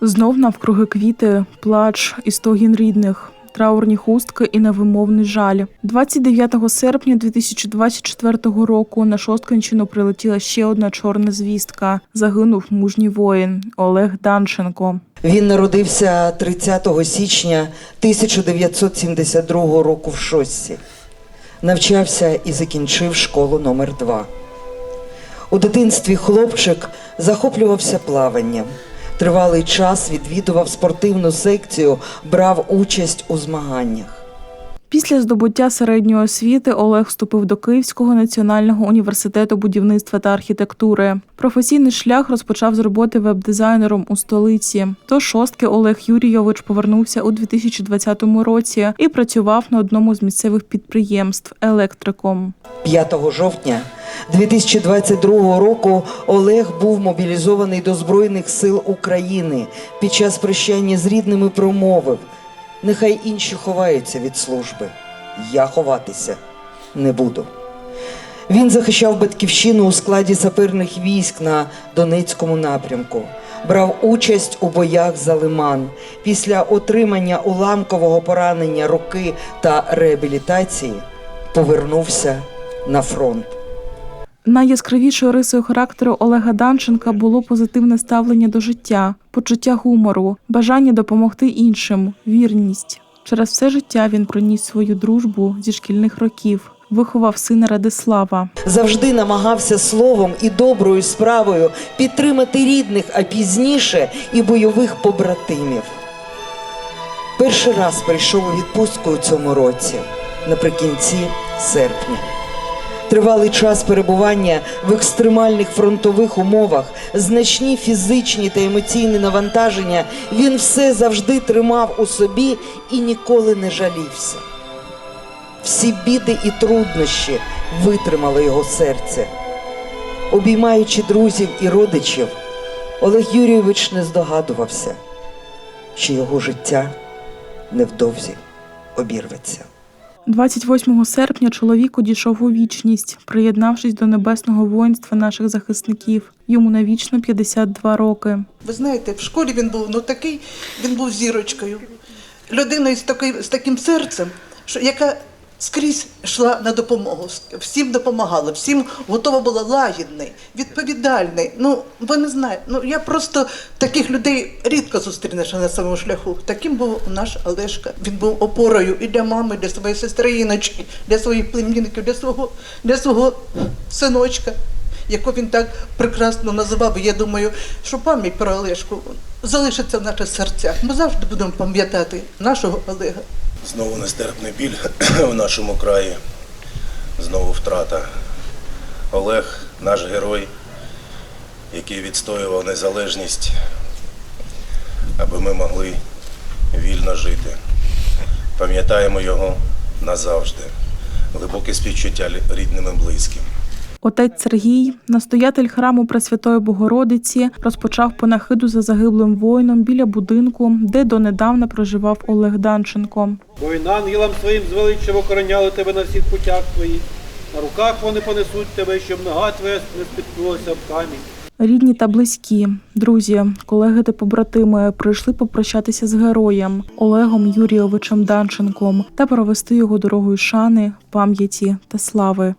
Знов навкруги квіти, плач і стогін рідних. Траурні хустки і невимовний жаль. 29 серпня 2024 року на Шосткинщину прилетіла ще одна чорна звістка. Загинув мужній воїн Олег Данченко. Він народився 30 січня 1972 року в Шостці. Навчався і закінчив школу номер 2 У дитинстві хлопчик захоплювався плаванням. Тривалий час відвідував спортивну секцію, брав участь у змаганнях. Після здобуття середньої освіти Олег вступив до Київського національного університету будівництва та архітектури. Професійний шлях розпочав з роботи веб-дизайнером у столиці. До шостки Олег Юрійович повернувся у 2020 році і працював на одному з місцевих підприємств електриком. 5 жовтня 2022 року Олег був мобілізований до Збройних сил України. Під час прощання з рідними промовив: нехай інші ховаються від служби. Я ховатися не буду. Він захищав батьківщину у складі саперних військ на Донецькому напрямку. Брав участь у боях за Лиман. Після отримання уламкового поранення руки та реабілітації повернувся на фронт. Найяскравішою рисою характеру Олега Данченка було позитивне ставлення до життя, почуття гумору, бажання допомогти іншим, вірність. Через все життя він проніс свою дружбу зі шкільних років, виховав сина Радислава. Завжди намагався словом і доброю справою підтримати рідних, а пізніше і бойових побратимів. Перший раз прийшов у відпустку у цьому році, наприкінці серпня. Тривалий час перебування в екстремальних фронтових умовах, значні фізичні та емоційні навантаження, він все завжди тримав у собі і ніколи не жалівся. Всі біди і труднощі витримало його серце. Обіймаючи друзів і родичів, Олег Юрійович не здогадувався, що його життя невдовзі обірветься. 28 серпня чоловік одійшов у вічність, приєднавшись до небесного воїнства наших захисників. Йому навічно 52 роки. Ви знаєте, в школі він був ну такий, він був зірочкою. Людиною з, таким серцем, що, яка скрізь йшла на допомогу, всім допомагала, всім готова була лагідний, відповідальний. Ну, ви не знаєте, ну я просто таких людей рідко зустрінеш на своєму шляху. Таким був наш Олешка. Він був опорою і для мами, і для своєї сестри Іночки, для своїх племінників, для свого, для свого синочка яку він так прекрасно називав. Я думаю, що пам'ять про Олешку залишиться в наших серцях. Ми завжди будемо пам'ятати нашого Олега. Знову нестерпний біль в нашому краї. Знову втрата. Олег, наш герой, який відстоював незалежність, аби ми могли вільно жити. Пам'ятаємо його назавжди. Глибоке співчуття рідним і близьким. Отець Сергій, настоятель храму Пресвятої Богородиці, розпочав панахиду за загиблим воїном біля будинку, де донедавна проживав Олег Данченко. Й ангелам своїм звеличив охороняли тебе на всіх путях твоїх. На руках вони понесуть тебе, щоб нога твоя не спіткнулася об камінь. Рідні та близькі, друзі, колеги та побратими прийшли попрощатися з героєм Олегом Юрійовичем Данченком та провести його дорогою шани, пам'яті та слави.